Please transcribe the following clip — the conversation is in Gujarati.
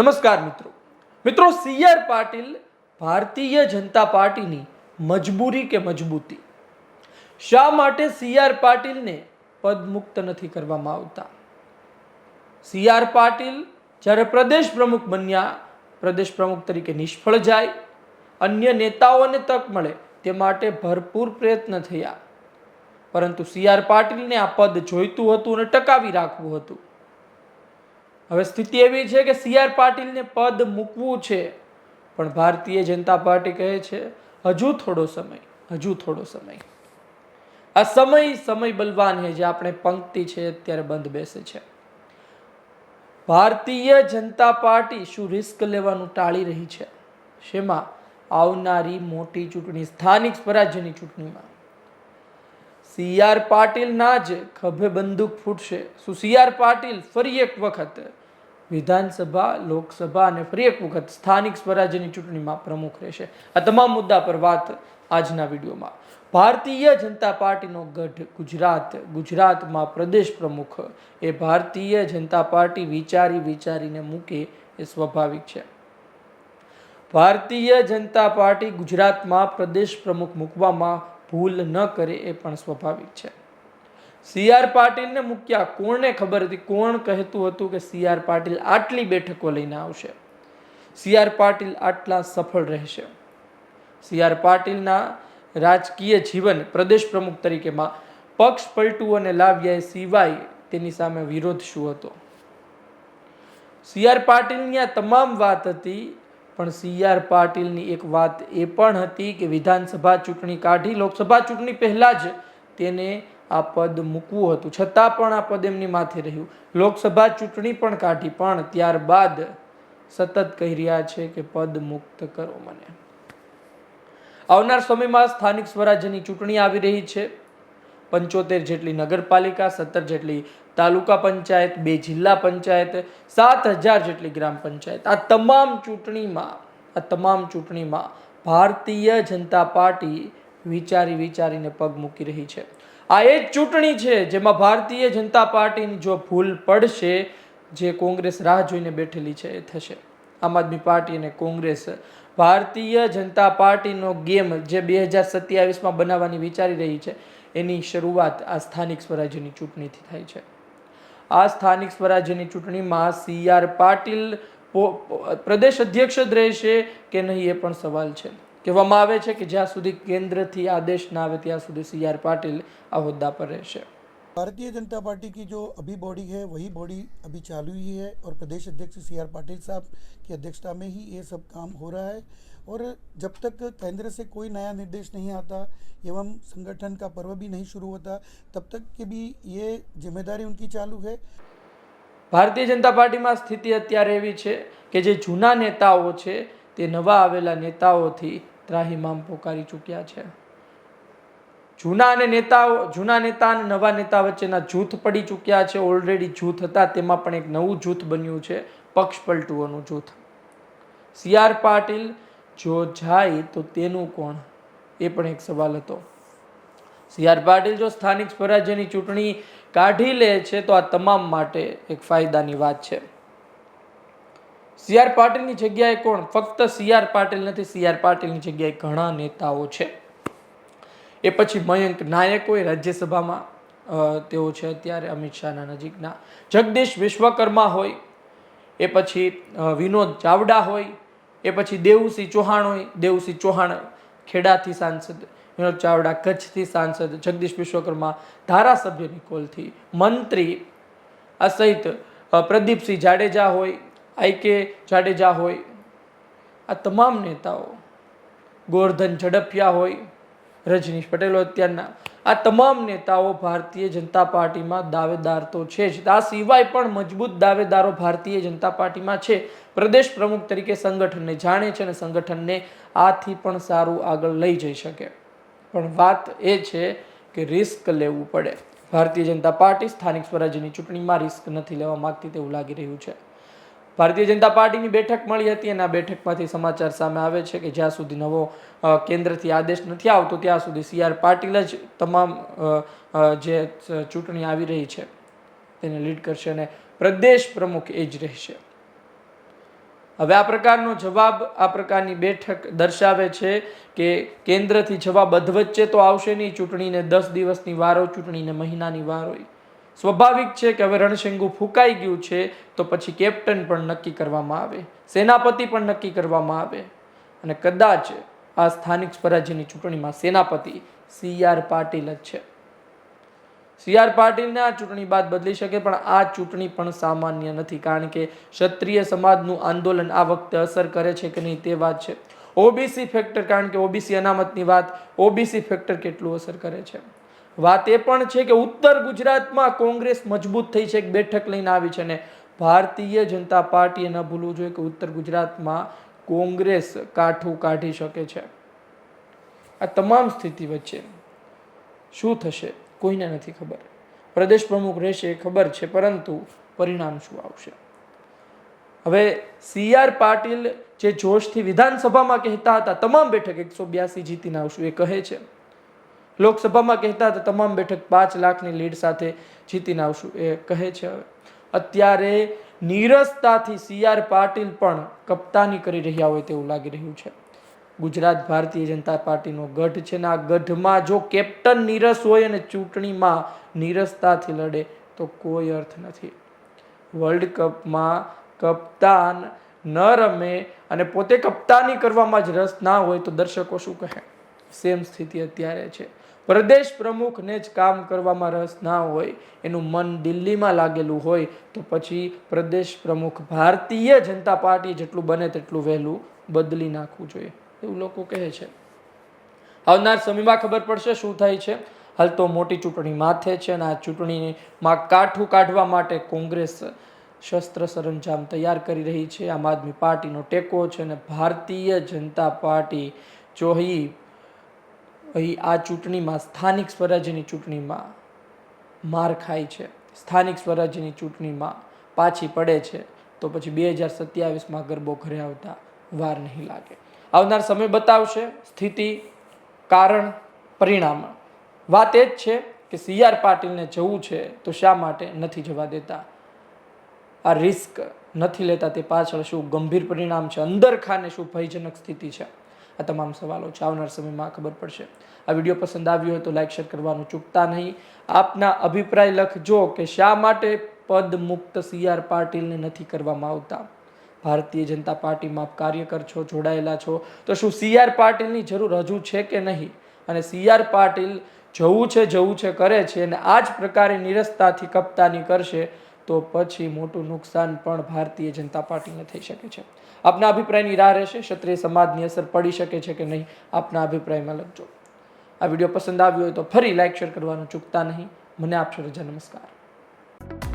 નમસ્કાર મિત્રો. મિત્રો, સી આર પાટીલ ભારતીય જનતા પાર્ટીની મજબૂરી કે મજબૂતી? શા માટે સી આર પાટીલને પદમુક્ત નથી કરવામાં આવતા? સી આર પાટીલ જ્યારે પ્રદેશ પ્રમુખ બન્યા, પ્રદેશ પ્રમુખ તરીકે નિષ્ફળ જાય, અન્ય નેતાઓને તક મળે તે માટે ભરપૂર પ્રયત્ન થયા. પરંતુ સી આર પાટીલને આ પદ જોઈતું હતું અને ટકાવી રાખવું હતું. હવે સ્થિતિ એવી છે કે સી આર પાટીલને પદ મૂકવું છે. પણ ભારતીય જનતા પાર્ટી કહે છે, હજુ થોડો સમય, હજુ થોડો સમય. આ સમય સમય બલવાન હે જે આપણે પંક્તિ છે, અત્યારે બંધ બેસે છે. ભારતીય જનતા પાર્ટી શું રિસ્ક લેવાનું ટાળી રહી છે? શેમાં? આવનારી મોટી ચૂંટણી, સ્થાનિક સ્વરાજ્યની ચૂંટણીમાં. સી આર પાટીલના જ ખભે બંદૂક ફૂટશે. શું સી આર પાટીલ ફરી એક વખત વિધાનસભા, લોકસભા અને ફરી એક વખત સ્થાનિક સ્વરાજ્યની ચૂંટણીમાં પ્રમુખ રહેશે. આ તમામ મુદ્દા પર વાત આજના વિડીયોમાં. ભારતીય જનતા પાર્ટીનો ગઢ ગુજરાત. ગુજરાતમાં પ્રદેશ પ્રમુખ એ ભારતીય જનતા પાર્ટી વિચારી વિચારીને મૂકે એ સ્વાભાવિક છે. ભારતીય જનતા પાર્ટી ગુજરાતમાં પ્રદેશ પ્રમુખ મૂકવામાં ભૂલ ન કરે એ પણ સ્વાભાવિક છે. સી આર પાટીલને મૂક્યા. કોણને ખબર હતી? કોણ કહેતું હતું કે સી આર પાટીલ આટલી બેઠકો લઈને આવશે? સી આર પાટીલ આટલા સફળ રહેશે? સી આર પાટીલના રાજકીય જીવન પ્રદેશ પ્રમુખ તરીકેમાં પક્ષ પલટું અને લાવ્યા સિવાય તેની સામે વિરોધ શું હતો? સી આર પાટીલની આ તમામ વાત હતી, પણ સી આર પાટીલની એક વાત એ પણ હતી કે વિધાનસભા ચૂંટણી કાઢી, લોકસભા ચૂંટણી પહેલા જ તેને આ પદ મૂકવું હતું. છતાં પણ આ પદ એમની માથે રહ્યું. લોકસભા ચૂંટણી પણ કાઢી, પણ ત્યારબાદ સતત કહી રહ્યા છે કે પદ મુક્ત કરો મને. આવનાર સમયમાં સ્થાનિક સ્વરાજ્યની ચૂંટણી આવી રહી છે. પંચોતેર જેટલી નગરપાલિકા, સત્તર જેટલી તાલુકા પંચાયત, બે જિલ્લા પંચાયત, સાત હજાર જેટલી ગ્રામ પંચાયત. આ તમામ ચૂંટણીમાં, આ તમામ ચૂંટણીમાં ભારતીય જનતા પાર્ટી વિચારી વિચારીને પગ મૂકી રહી છે. આ એ જ ચૂંટણી છે જેમાં ભારતીય જનતા પાર્ટીની જો ભૂલ પડશે, જે કોંગ્રેસ રાહ જોઈને બેઠેલી છે, એ થશે. આમ આદમી પાર્ટી અને કોંગ્રેસ ભારતીય જનતા પાર્ટીનો ગેમ જે બે હજાર સત્યાવીસમાં બનાવવાની વિચારી રહી છે, એની શરૂઆત આ સ્થાનિક સ્વરાજ્યની ચૂંટણીથી થાય છે. આ સ્થાનિક સ્વરાજ્યની ચૂંટણીમાં સી આર પાટીલ પ્રદેશ અધ્યક્ષ જ રહેશે કે નહીં એ પણ સવાલ છે. કહેવામાં આવે છે કે જ્યાં સુધી કેન્દ્રથી આદેશ ના આવે ત્યાં સુધી સી આર પાટીલ આ હોદ્દા પર રહેશે भारतीय जनता पार्टी की जो अभी बॉडी है वही बॉडी अभी चालू ही है और प्रदेश अध्यक्ष सी आर पाटिल साहब की अध्यक्षता में ही ये सब काम हो रहा है और जब तक केंद्र से कोई नया निर्देश नहीं आता एवं संगठन का पर्व भी नहीं शुरू होता तब तक के भी ये जिम्मेदारी उनकी चालू है ભારતીય જનતા પાર્ટીમાં સ્થિતિ અત્યારે એવી છે કે જે જૂના નેતાઓ છે તે નવા આવેલા નેતાઓથી ત્રાહિમામ પોકારી ચૂક્યા છે. જૂના અને નેતાઓ, જૂના નેતા અને નવા નેતા વચ્ચેના જૂથ પડી ચૂક્યા છે. ઓલરેડી જૂથ હતા, તેમાં પણ એક નવું જૂથ બન્યું છે પક્ષ પલટુઓનું જૂથ. સી આર પાટીલ, જો જાય તો તેનું કોણ? એ પણ એક સવાલ હતો. સી આર પાટીલ જો સ્થાનિક સ્વરાજ્યની ચૂંટણી કાઢી લે છે, તો આ તમામ માટે એક ફાયદાની વાત છે. સી આર પાટીલની જગ્યાએ કોણ? ફક્ત સી આર પાટીલ નથી સી આર પાટીલની જગ્યાએ ઘણા નેતાઓ છે. એ પછી મયંક નાયક હોય રાજ્યસભામાં તેઓ છે અત્યારે અમિત શાહના નજીકના. જગદીશ વિશ્વકર્મા હોય, એ પછી વિનોદ ચાવડા હોય, એ પછી દેવુસિંહ ચૌહાણ હોય. દેવુસિંહ ચૌહાણ ખેડાથી સાંસદ, વિનોદ ચાવડા કચ્છથી સાંસદ, જગદીશ વિશ્વકર્મા ધારાસભ્ય નિકોલથી મંત્રી, આ સહિત પ્રદીપસિંહ જાડેજા હોય આઈ કે જાડેજા હોય. આ તમામ નેતાઓ ગોરધન ઝડપિયા હોય, રજનીશ પટેલ અત્યારના, આ તમામ નેતાઓ ભારતીય જનતા પાર્ટીમાં દાવેદાર તો છે જ. આ સિવાય પણ મજબૂત દાવેદારો ભારતીય જનતા પાર્ટીમાં છે. પ્રદેશ પ્રમુખ તરીકે સંગઠનને જાણે છે અને સંગઠનને આથી પણ સારું આગળ લઈ જઈ શકે. પણ વાત એ છે કે રિસ્ક લેવું પડે. ભારતીય જનતા પાર્ટી સ્થાનિક સ્વરાજ્યની ચૂંટણીમાં રિસ્ક નથી લેવા માગતી તેવું લાગી રહ્યું છે. ભારતીય જનતા પાર્ટીની બેઠક મળી હતી અને આ બેઠકમાંથી સમાચાર સામે આવે છે કે જ્યાં સુધી નવો કેન્દ્રથી આદેશ નથી આવતો, ત્યાં સુધી સી આર પાટીલ જ તમામ જે ચૂંટણી આવી રહી છે, તેને લીડ કરશે અને પ્રદેશ પ્રમુખ એ જ રહેશે. હવે આ પ્રકારનો જવાબ, આ પ્રકારની બેઠક દર્શાવે છે કે કેન્દ્રથી જવાબ અધવચ્ચે તો આવશે નહીં ચૂંટણીને દસ દિવસની વાર, ચૂંટણીને મહિનાની વાર હોય. સ્વાભાવિક છે કે હવે રણશિંગુ ફૂંકાઈ ગયું છે, તો પછી કેપ્ટન પણ નક્કી કરવામાં આવે, સેનાપતિ પણ નક્કી કરવામાં આવે. અને કદાચ આ સ્થાનિક સ્વરાજ્યની ચૂંટણીમાં સેનાપતિ સી આર પાટીલ જ છે. સી આર પાટીલને આ ચૂંટણી બાદ બદલી શકે, પણ આ ચૂંટણી પણ સામાન્ય નથી, કારણ કે ક્ષત્રિય સમાજનું આંદોલન આ વખતે અસર કરે છે કે નહીં તે વાત છે. ઓબીસી ફેક્ટર કારણ કે ઓબીસી અનામતની વાત, ઓબીસી ફેક્ટર કેટલું અસર કરે છે? વાત એ પણ છે કે ઉત્તર ગુજરાતમાં કોંગ્રેસ મજબૂત થઈ છે, એક બેઠક લઈને આવી છે ને ભારતીય જનતા પાર્ટીએ ન ભૂલવું જોઈએ કે ઉત્તર ગુજરાતમાં કોંગ્રેસ કાઠું કાઢી શકે છે. આ તમામ સ્થિતિ વચ્ચે શું થશે કોઈને નથી ખબર. પ્રદેશ પ્રમુખ રહેશે એ ખબર છે, પરંતુ પરિણામ શું આવશે? હવે સી આર પાટીલ જે જોશથી વિધાનસભામાં કહેતા હતા, તમામ બેઠક એકસો બ્યાસી જીતીને આવશું એ કહે છે. લોકસભામાં કહેતા હતા, તમામ બેઠક પાંચ લાખની લીડ સાથે જીતીને આવશું. એ કહે છે હવે. અત્યારે નીરસતાથી સી આર પાટીલ પણ કપ્તાની કરી રહ્યા હોય તેવું લાગી રહ્યું છે. ગુજરાત ભારતીય જનતા પાર્ટીનો ગઢ છે ને આ ગઢમાં જો કેપ્ટન નીરસ હોય અને ચૂંટણીમાં નીરસતાથી લડે, તો કોઈ અર્થ નથી. વર્લ્ડ કપમાં કપ્તાન ન રમે અને પોતે કપ્તાની કરવામાં જ રસ ના હોય તો દર્શકો શું કહે? સેમ સ્થિતિ અત્યારે છે. પ્રદેશ પ્રમુખને જ કામ કરવામાં રસ ના હોય, એનું મન દિલ્હીમાં લાગેલું હોય, તો પછી પ્રદેશ પ્રમુખ ભારતીય જનતા પાર્ટી જેટલું બને તેટલું વહેલું બદલી નાખવું જોઈએ, એવું લોકો કહે છે. આવનાર સમયમાં ખબર પડશે શું થાય છે. હાલ તો મોટી ચૂંટણી માથે છે અને આ ચૂંટણીમાં કાઠું કાઢવા માટે કોંગ્રેસ શસ્ત્ર સરંજામ તૈયાર કરી રહી છે. આમ આદમી પાર્ટીનો ટેકો છે અને ભારતીય જનતા પાર્ટી જો અહીં આ ચૂંટણીમાં સ્થાનિક સ્વરાજ્યની ચૂંટણીમાં માર ખાય છે. સ્થાનિક સ્વરાજ્યની ચૂંટણીમાં પાછી પડે છે તો પછી બે હજાર સત્યાવીસમાં ગરબો ઘરે આવતા વાર નહીં લાગે. આવનાર સમય બતાવશે સ્થિતિ, કારણ, પરિણામ. વાત એ જ છે કે સી આર પાટીલને જવું છે તો શા માટે નથી જવા દેતા? આ રિસ્ક નથી લેતા તે પાછળ શું ગંભીર પરિણામ છે? અંદર ખાને શું ભયજનક સ્થિતિ છે? આ તમામ સવાલો છે આવનાર સમયમાં ખબર પડશે. આ વીડિયો પસંદ આવ્યો હોય તો લાઈક શેર કરવાનું ચૂકતા નહીં. આપના અભિપ્રાય લખજો કે શા માટે પદ મુક્ત સી આર પાટીલને નથી કરવામાં આવતા? ભારતીય જનતા પાર્ટીમાં આપ કાર્યકર છો, જોડાયેલા છો, તો શું સી આર પાટીલની જરૂર હજુ છે કે નહીં? અને સી આર પાટીલ જવું છે જવું છે, કરે છે અને આ જ પ્રકારે નિરસ્તાથી કપ્તાની કરશે તો પછી મોટું નુકસાન પણ ભારતીય જનતા પાર્ટીને થઈ શકે છે. આપના અભિપ્રાયની રાહ રહેશે, ક્ષત્રિય સમાજની અસર પડી શકે છે કે નહીં, આપના અભિપ્રાયમાં લખજો. આ વીડિયો પસંદ આવ્યો હોય તો ફરી લાઇક શેર કરવાનું ચૂકતા નહીં. મને આપશો રજા, નમસ્કાર.